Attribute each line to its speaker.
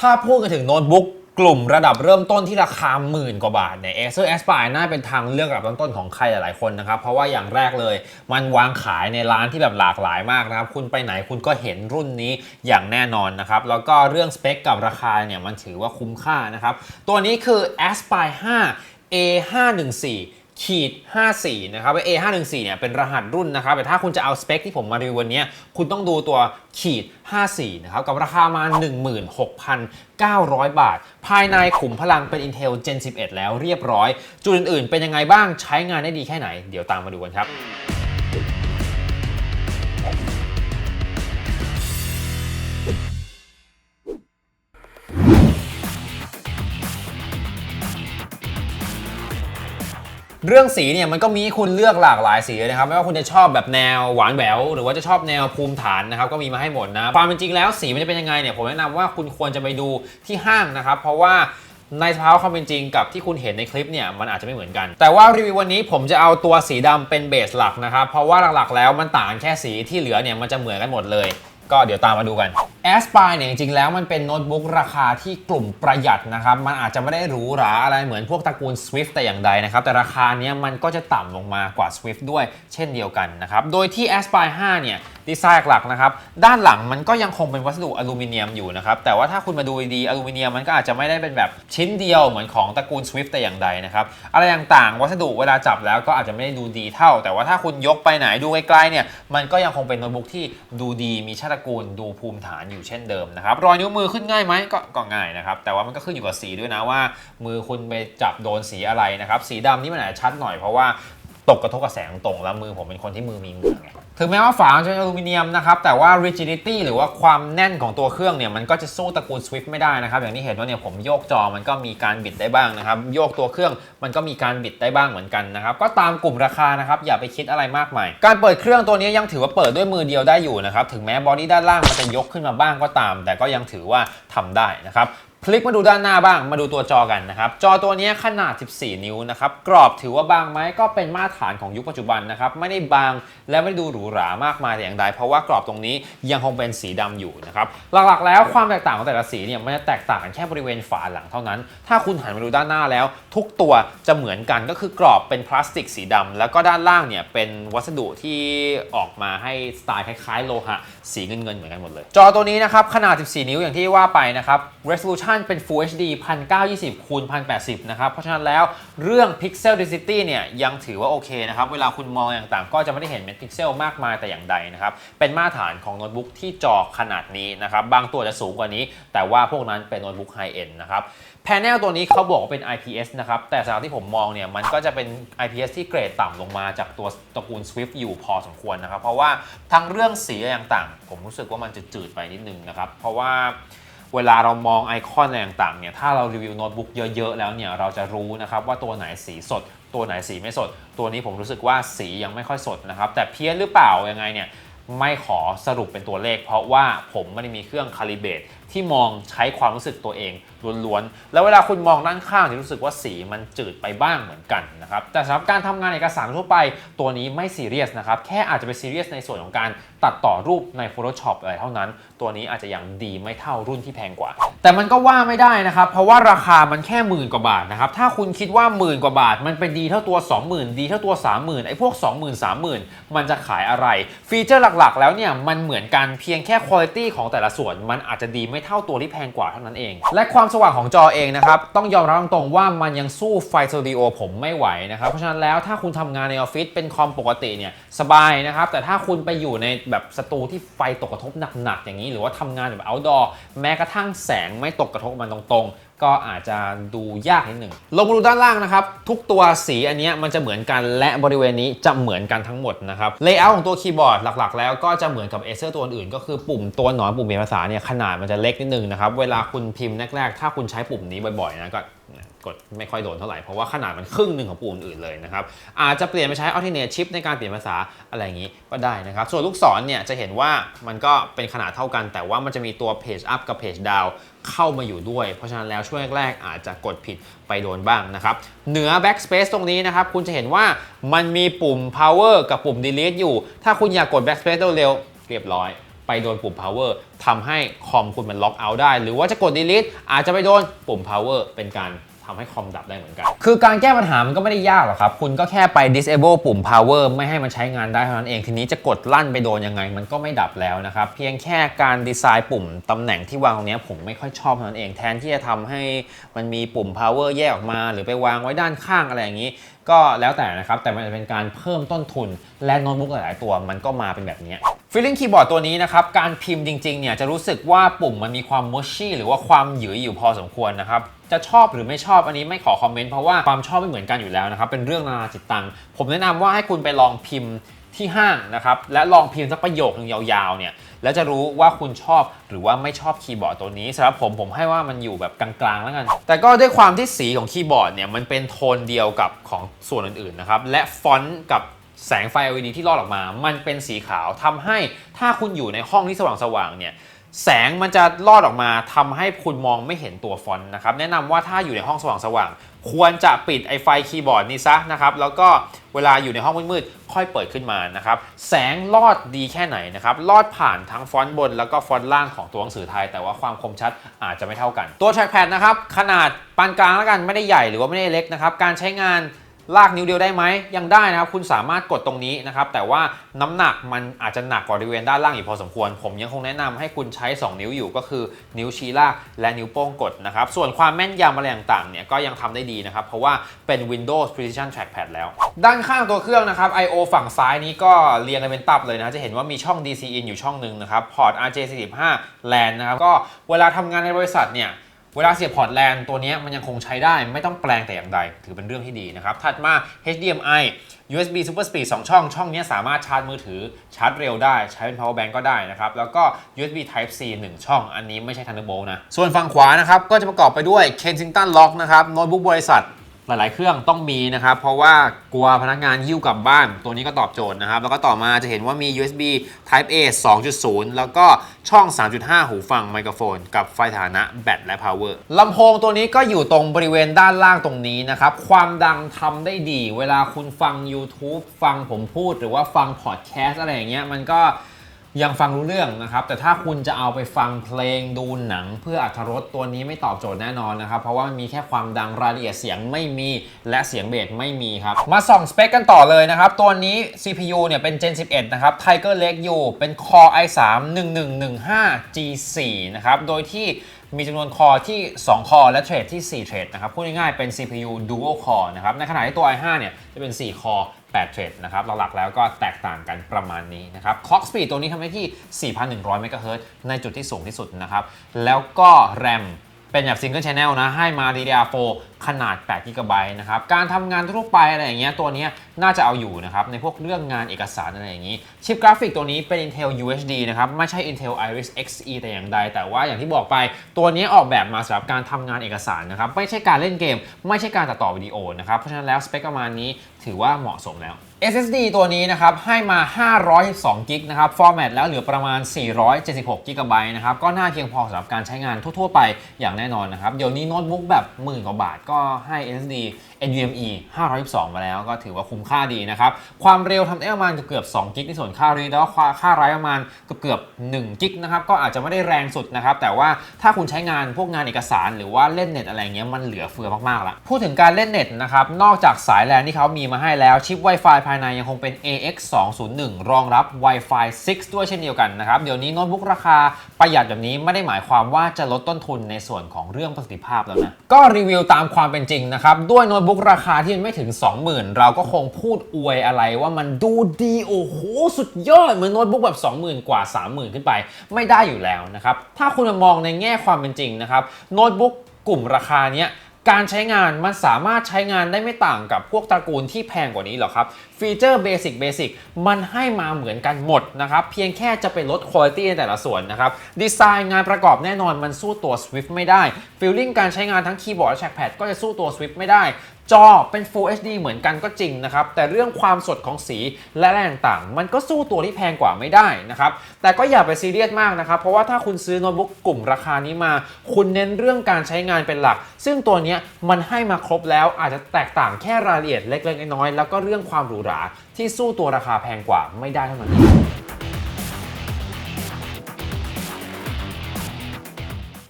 Speaker 1: ถ้าพูดกันถึงโน้ตบุ๊กกลุ่มระดับเริ่มต้นที่ราคาหมื่นกว่าบาทเนี่ย Acer Aspire น่าเป็นทางเลือกระดับต้นๆของใครหลายๆคนนะครับ เพราะว่าอย่างแรกเลย มันวางขายในร้านที่แบบหลากหลายมากนะครับ คุณไปไหนคุณก็เห็นรุ่นนี้อย่างแน่นอนนะครับ แล้วก็เรื่องสเปคกับราคาเนี่ยมันถือว่าคุ้มค่านะครับ ตัวนี้คือ Aspire 5 A514 ขีด54นะครับ A514 เนี่ยเป็นรหัสรุ่นนะครับ แต่ถ้าคุณจะเอาสเปคที่ผมมารีวิววันนี้ คุณต้องดูตัวขีด54นะครับ กับราคามา 16,900 บาท ภายในขุมพลังเป็น Intel Gen 11 แล้วเรียบร้อย จุดอื่นๆ เป็นยังไงบ้างใช้งานได้ดีแค่ไหน เดี๋ยวตามมาดูกันครับ เรื่องสีเนี่ยมันก็มีให้คุณเลือกหลากหลายสีนะครับไม่ว่าคุณจะชอบแบบแนวหวานแหววหรือว่าจะชอบแนวภูมิฐานนะครับก็มีมาให้หมดนะความเป็นจริงแล้วสีมันจะเป็นยังไงเนี่ยผมแนะนำว่าคุณควรจะไปดูที่ห้างนะครับ เพราะว่าในสภาวะความเป็นจริงกับที่คุณเห็นในคลิปเนี่ยมันอาจจะไม่เหมือนกัน แต่ว่ารีวิววันนี้ผมจะเอาตัวสีดำเป็นเบสหลักนะครับเพราะว่าหลักๆแล้วมันต่างแค่สีที่เหลือเนี่ยมันจะเหมือนกันหมดเลย ก็เดี๋ยวตามมาดูกัน Aspire เนี่ยจริงๆแล้วมันเป็นโน้ตบุ๊กราคาที่กลุ่มประหยัดนะครับ มันอาจจะไม่ได้หรูหราอะไรเหมือนพวกตระกูล Swift แต่อย่างใดนะครับ แต่ราคาเนี้ยมันก็จะต่ำลงมากว่า Swift ด้วยเช่นเดียวกันนะครับ โดยที่ Aspire 5 เนี่ย ดีไซน์หลักนะครับ ด้านหลังมันก็ยังคงเป็นวัสดุอลูมิเนียมอยู่นะครับ แต่ว่าถ้าคุณมาดูดีอลูมิเนียมมันก็อาจจะไม่ได้เป็นแบบชิ้นเดียวเหมือนของตระกูล Swift แต่อย่างใดนะครับ อะไรต่างๆ วัสดุเวลาจับแล้วก็อาจจะไม่ได้ดูดีเท่า แต่ว่าถ้าคุณยกไปไหนดูไกล้ๆเนี่ย มันก็ยังคงเป็นโน้ตบุ๊กที่ดูดีมีชาติตระกูลดูภูมิฐานอยู่เช่นเดิมนะครับ รอยนิ้วมือขึ้นง่ายไหมก็ก็ง่ายนะครับ แต่ว่ามันก็ขึ้นอยู่กับสีด้วยนะว่า มือคุณไปจับโดนสีอะไรนะครับ สีดำนี่มันอาจจะชัดหน่อยเพราะว่า ตกกระทบกับแสงตรงแล้วมือผมเป็นคนที่มือมีเหงื่อไงถึงแม้ว่าฝาจะเป็นอลูมิเนียมนะครับ แต่ว่า rigidity หรือว่าความแน่นของตัวเครื่องเนี่ย มันก็จะสู้ตระกูล Swift ไม่ได้นะครับ อย่างที่เห็นว่าเนี่ยผมโยกจอมันก็มีการบิดได้บ้างนะครับ โยกตัวเครื่องมันก็มีการบิดได้บ้างเหมือนกันนะครับ ก็ตามกลุ่มราคานะครับ อย่าไปคิดอะไรมากมาย การเปิดเครื่องตัวนี้ยังถือว่าเปิดด้วยมือเดียวได้อยู่นะครับ ถึงแม้บอดี้ด้านล่างมันจะยกขึ้นมาบ้างก็ตาม แต่ก็ยังถือว่าทำได้นะครับ ลิกมาดูด้านหน้าบ้างมาดูตัวจอกันนะครับจอตัวนี้ขนาด 14 นิ้วนะครับกรอบถือว่าบางไหมก็เป็นมาตรฐานของยุคปัจจุบันนะครับไม่ได้บางและไม่ได้ดูหรูหรามากมายแต่อย่างใดเพราะว่ากรอบตรงนี้ยังคงเป็นสีดำอยู่นะครับหลักๆ แล้วความแตกต่างของแต่ละสีเนี่ยมันจะแตกต่างกันแค่บริเวณฝาหลังเท่านั้น ถ้าคุณหันมาดูด้านหน้าแล้ว ทุกตัวจะเหมือนกันก็คือกรอบเป็นพลาสติกสีดำแล้วก็ด้านล่างเนี่ยเป็นวัสดุที่ออกมาให้สไตล์คล้ายๆ โลหะสีเงินๆเหมือนกันหมดเลย จอตัวนี้นะครับขนาด 14 นิ้วอย่างที่ว่าไปนะครับ resolution เป็น Full HD 1920คูณ1080 นะครับ เพราะฉะนั้นแล้วเรื่อง pixel density เนี่ยยังถือว่าโอเคนะครับ เวลาคุณมองอย่างต่างก็จะไม่ได้เห็นเม็ดพิกเซลมากมายแต่อย่างใดนะครับ เป็นมาตรฐานของโน้ตบุ๊กที่จอขนาดนี้นะครับ บางตัวจะสูงกว่านี้ แต่ว่าพวกนั้นเป็นโน้ตบุ๊กไฮเอ็นนะครับแผงตัวนี้เขาบอกว่าเป็น IPS นะครับ แต่สำหรับที่ผมมองเนี่ยมันก็จะเป็น IPS ที่เกรดต่ำลงมาจากตัวตระกูล Swift อยู่พอสมควรนะครับ เพราะว่าทั้งเรื่องสีอะไรต่าง ผมรู้สึกว่ามันจะจืดไปนิดนึงนะครับ เพราะว่า เวลาเรามองไอคอนอะไรต่างๆเนี่ยถ้าเรารีวิวโน้ตบุ๊กเยอะๆ แล้วเนี่ยเราจะรู้นะครับว่าตัวไหนสีสด ตัวไหนสีไม่สด ตัวนี้ผมรู้สึกว่าสียังไม่ค่อยสดนะครับ แต่เพี้ยนหรือเปล่ายังไงเนี่ยไม่ขอสรุปเป็นตัวเลข เพราะว่าผมไม่ได้มีเครื่องคาลิเบตที่มองใช้ความรู้สึกตัวเองล้วนๆ แล้วเวลาคุณมองด้านข้างจะรู้สึกว่าสีมันจืดไปบ้างเหมือนกันนะครับ แต่สำหรับการทำงานเอกสารทั่วไปตัวนี้ไม่ซีเรียสนะครับ แค่อาจจะเป็นซีเรียสในส่วนของการตัดต่อรูปใน Photoshop อะไรเท่านั้น ตัวนี้อาจจะยังดีไม่เท่ารุ่นที่แพงกว่า แต่มันก็ว่าไม่ได้นะครับ เพราะว่าราคามันแค่หมื่นกว่าบาทนะครับถ้าคุณคิดว่าหมื่นกว่าบาท มันเป็นดีเท่าตัว 20,000 ดีเท่าตัว 30,000ไอ้พวก 20,000 30,000 มันจะขายอะไร ฟีเจอร์หลักๆ แล้วเนี่ยมันเหมือนกันเพียงแค่คุณภาพของแต่ละส่วน มันอาจจะดีไม่เท่าตัวที่แพงกว่าเท่านั้นเอง และความสว่างของจอเองนะครับต้องยอมรับตรงๆว่ามันยังสู้ไฟสตูดิโอผมไม่ไหวนะครับเพราะฉะนั้นแล้วถ้าคุณทำงานในออฟฟิศเป็นคอมปกติเนี่ยสบายนะครับแต่ถ้าคุณไปอยู่ในแบบสตูที่ไฟตกกระทบหนักๆอย่างนี้ หรือว่าทำงานแบบ outdoor แม้กระทั่งแสงไม่ตกกระทบมันตรงๆ ก็อาจจะดูยากนิดหนึ่งลงมาดูด้านล่างนะครับ ทุกตัวสีอันนี้มันจะเหมือนกันและบริเวณนี้จะเหมือนกันทั้งหมดนะครับเลเยอร์ของตัวคีย์บอร์ดหลักๆ แล้วก็จะเหมือนกับ Acer ตัวอื่นก็คือปุ่มตัวหนอนปุ่มเปลี่ยนภาษาเนี่ยขนาดมันจะเล็กนิดนึงนะครับเวลาคุณพิมพ์แรกๆ ถ้าคุณใช้ปุ่มนี้บ่อยๆนะก็กดไม่ค่อยโดนเท่าไหร่ เพราะว่าขนาดมันครึ่งหนึ่งของปุ่มอื่นเลยนะครับ อาจจะเปลี่ยนไปใช้ alternate shift ในการเปลี่ยนภาษาอะไรอย่างนี้ก็ได้นะครับ ส่วนลูกศรเนี่ยจะเห็นว่ามันก็เป็นขนาดเท่ากัน แต่ว่ามันจะมีตัว page up กับ page down เข้ามาอยู่ด้วย เพราะฉะนั้นแล้วช่วงแรกๆอาจจะกดผิดไปโดนบ้างนะครับ เหนือ backspace ตรงนี้นะครับ คุณจะเห็นว่ามันมีปุ่ม power กับปุ่ม delete อยู่ ถ้าคุณอยากกด backspace เร็วๆเรียบร้อย ไปโดนปุ่ม power ทำให้คอมคุณมันล็อกเอาท์ได้ หรือว่าจะกด delete อาจจะไปโดนปุ่ม power เป็นการ ทำให้คอมดับได้เหมือนกัน คือการแก้ปัญหามันก็ไม่ได้ยากหรอกครับ คุณก็แค่ไป disable ปุ่ม power ไม่ให้มันใช้งานได้เท่านั้นเอง ทีนี้จะกดลั่นไปโดนยังไง มันก็ไม่ดับแล้วนะครับ เพียงแค่การดีไซน์ปุ่มตำแหน่งที่วางตรงนี้ผมไม่ค่อยชอบเท่านั้นเอง แทนที่จะทำให้มันมีปุ่ม power แยกออกมา หรือไปวางไว้ด้านข้างอะไรอย่างนี้ ก็แล้วแต่นะครับ แต่มันจะเป็นการเพิ่มต้นทุน และโน้ตบุ๊กหลาย ๆ ตัว มันก็มาเป็นแบบนี้ ฟิลลิ่งคีย์บอร์ดตัวนี้นะครับ การพิมพ์จริงๆเนี่ยจะรู้สึกว่าปุ่มมันมีความมุชชี่หรือว่าความหยืยอยู่พอสมควรนะครับ จะชอบหรือไม่ชอบอันนี้ไม่ขอคอมเมนต์เพราะว่าความชอบไม่เหมือนกันอยู่แล้วนะครับ เป็นเรื่องนานาจิตตัง ผมแนะนำว่าให้คุณไปลองพิมพ์ที่ห้างนะครับ และลองพิมพ์สักประโยคหนึ่งยาวๆเนี่ยแล้วจะรู้ว่าคุณชอบหรือว่าไม่ชอบคีย์บอร์ดตัวนี้สำหรับผมผมให้ว่ามันอยู่แบบกลางๆแล้วกัน แต่ก็ด้วยความที่สีของคีย์บอร์ดเนี่ยมันเป็นโทนเดียวกับของส่วนอื่นๆนะครับและฟอนต์กับ แสงไฟ LED ที่ลอดออกมา มันเป็นสีขาวทำให้ถ้าคุณอยู่ในห้องที่สว่างๆเนี่ยแสงมันจะลอดออกมาทำให้คุณมองไม่เห็นตัวฟอนต์นะครับแนะนำว่าถ้าอยู่ในห้องสว่างๆควรจะปิดไอไฟคีย์บอร์ดนี้ซะนะครับแล้วก็เวลาอยู่ในห้องมืดๆค่อยเปิดขึ้นมานะครับแสงลอดดีแค่ไหนนะครับลอดผ่านทั้งฟอนต์บน แล้วก็ฟอนต์ล่างของตัวหนังสือไทย แต่ว่าความคมชัดอาจจะไม่เท่ากัน ตัว trackpad นะครับขนาดปานกลางแล้วกันไม่ได้ใหญ่หรือว่าไม่ได้เล็กนะครับการใช้งาน ลากนิ้วเดียวได้ไหมยังได้นะครับคุณสามารถกดตรงนี้นะครับแต่ว่าน้ำหนักมันอาจจะหนักกว่าบริเวณด้านล่างอยู่พอสมควร ผมยังคงแนะนำให้คุณใช้ 2 นิ้วอยู่ก็คือนิ้วชี้ลากและนิ้วโป้งกดนะครับส่วนความแม่นยำอะไรต่างๆเนี่ยก็ยังทำได้ดีนะครับเพราะว่าเป็น Windows Precision Trackpad แล้ว ด้านข้างตัวเครื่องนะครับ I/O ฝั่งซ้ายนี้ก็เรียงกันเป็นตับเลยนะจะเห็นว่ามีช่อง DC in อยู่ช่องหนึ่งนะครับพอร์ต RJ45 LAN นะครับก็เวลาทำงานในบริษัทเนี่ย เวลาเสียบพอร์ตแลนตัวนี้มันยังคงใช้ได้ไม่ต้องแปลงแต่อย่างใด ถือเป็นเรื่องที่ดีนะครับ ถัดมา HDMI USB Super Speed 2 ช่อง ช่องนี้สามารถชาร์จมือถือชาร์จเร็วได้ ใช้เป็น power bank ก็ได้นะครับ แล้วก็ USB Type C 1 ช่อง อันนี้ไม่ใช่ Thunderbolt นะ ส่วนฝั่งขวานะครับ ก็จะประกอบไปด้วย Kensington Lock นะครับโน้ตบุ๊กบริษัท หลาย ๆ เครื่องต้องมีนะครับ เพราะว่ากลัวพนักงานหิ้วกลับบ้าน ตัวนี้ก็ตอบโจทย์นะครับ แล้วก็ต่อมาจะเห็นว่ามี USB Type A 2.0 แล้วก็ช่อง 3.5 หูฟังไมโครโฟน กับไฟฐานะแบตและ power ลำโพงตัวนี้ก็อยู่ตรงบริเวณด้านล่างตรงนี้นะครับ ความดังทำได้ดี เวลาคุณฟัง YouTube ฟังผมพูดหรือว่าฟังพอดแคสต์อะไรอย่างเงี้ยมันก็ ยังฟังรู้เรื่องนะครับ แต่ถ้าคุณจะเอาไปฟังเพลงดูหนัง เพื่ออัธรสตัวนี้ไม่ตอบโจทย์แน่นอนนะครับ เพราะว่ามันมีแค่ความดังรายละเอียดเสียงไม่มีและเสียงเบสไม่มีครับ มาส่องสเปคกันต่อเลยนะครับ ตัวนี้ CPU เนี่ยเป็น Gen 11 นะครับ Tiger Lake U เป็น Core i3 1115 G4 นะครับ โดยที่มีจำนวนคอที่ 2 คอและเทรดที่ 4 เทรดนะครับ พูดง่ายๆเป็น CPU Dual Core นะครับ ในขณะที่ตัว i5 เนี่ยจะเป็น 4 คอ 8 เทรดนะครับหลักๆแล้วก็แตกต่างกันประมาณนี้นะครับคล็อกสปีดตัวนี้ทำได้ที่ 4,100 เมกะเฮิรตในจุดที่สูงที่สุดนะครับแล้วก็แรม เป็นแบบ Single Channel นะ ให้มา DDR4 ขนาด8 g b นะครับ การทำงานทั่วไปอะไรอย่างเงี้ย ตัวนี้น่าจะเอาอยู่นะครับ ในพวกเรื่องงานเอกสารอะไรอย่างงี้ ชิปกราฟิกตัวนี้เป็น Intel UHD นะครับ ไม่ใช่ Intel Iris Xe แต่อย่างใด แต่ว่าอย่างที่บอกไป ตัวนี้ออกแบบมาสำหรับการทำงานเอกสารนะครับ ไม่ใช่การเล่นเกม ไม่ใช่การตัดต่อวิดีโอนะครับ เพราะฉะนั้นแล้วสเปคประมาณนี้ถือว่าเหมาะสมแล้ว SSD ตัวนี้นะครับให้มา 512 กิกนะครับ ฟอร์แมตแล้วเหลือประมาณ 476 กิกะไบต์นะครับ ก็น่าเพียงพอสำหรับการใช้งานทั่ว ๆ ไปอย่างแน่นอนนะครับ เดี๋ยวนี้โน้ตบุ๊กแบบหมื่นกว่าบาทก็ให้ SSD NVMe 512 มาแล้วก็ถือว่าคุ้มค่าดีนะครับ ความเร็วทำได้ประมาณเกือบ 2 กิกในส่วนค่ารีดแล้วก็ค่าไรประมาณเกือบ1กิกนะครับ ก็อาจจะไม่ได้แรงสุดนะครับ แต่ว่าถ้าคุณใช้งานพวกงานเอกสารหรือว่าเล่นเน็ตอะไรเงี้ยมันเหลือเฟือมากๆละพูดถึงการเล่นเน็ตนะครับนอกจากสายแลนที่เขามีมาให้แล้วชิป Wi-Fi ภายในยังคงเป็น AX 201รองรับ Wi-Fi 6 ด้วยเช่นเดียวกันนะครับ เดี๋ยวนี้โน้ตบุ๊กราคาประหยัดแบบนี้ไม่ได้หมายความว่าจะลดต้นทุนในส่วนของเรื่องประสิทธิภาพแล้วนะ ก็รีวิวตามความเป็นจริงนะครับ ด้วยโน้ตบุ๊กราคาที่มันไม่ถึง 20,000 เราก็คงพูดอวยอะไรว่ามันดูดีโอ้โหสุดยอดเหมือนโน้ตบุ๊กแบบ 20,000 กว่า 30,000 ขึ้นไป ไม่ได้อยู่แล้วนะครับถ้าคุณมามองในแง่ความเป็นจริงนะครับโน้ตบุ๊กกลุ่มราคาเนี้ยการใช้งานมันสามารถใช้งานได้ไม่ต่างกับพวกตระกูลที่แพงกว่านี้หรอครับ ฟีเจอร์เบสิกเบสิกมันให้มาเหมือนกันหมดนะครับ เพียงแค่จะไปลดคุณภาพในแต่ละส่วนนะครับ ดีไซน์งานประกอบแน่นอนมันสู้ตัว Swift ไม่ได้ฟีลลิ่งการใช้งานทั้งคีย์บอร์ดและแทร็กแพดก็จะสู้ตัว Swift ไม่ได้จอเป็น Full HD เหมือนกันก็จริงนะครับ แต่เรื่องความสดของสีและแรงต่างๆ มันก็สู้ตัวที่แพงกว่าไม่ได้นะครับ แต่ก็อย่าไปซีเรียสมากนะครับ เพราะว่าถ้าคุณซื้อโน้ตบุ๊กกลุ่มราคานี้มา คุณเน้นเรื่องการใช้งานเป็นหลัก ซึ่งตัวนี้มันให้มาครบแล้วอาจจะแตกต่างแค่รายละเอียดเล็กๆน้อยๆแล้วก็เรื่องความหรูหราที่สู้ตัวราคาแพงกว่าไม่ได้เท่านั้น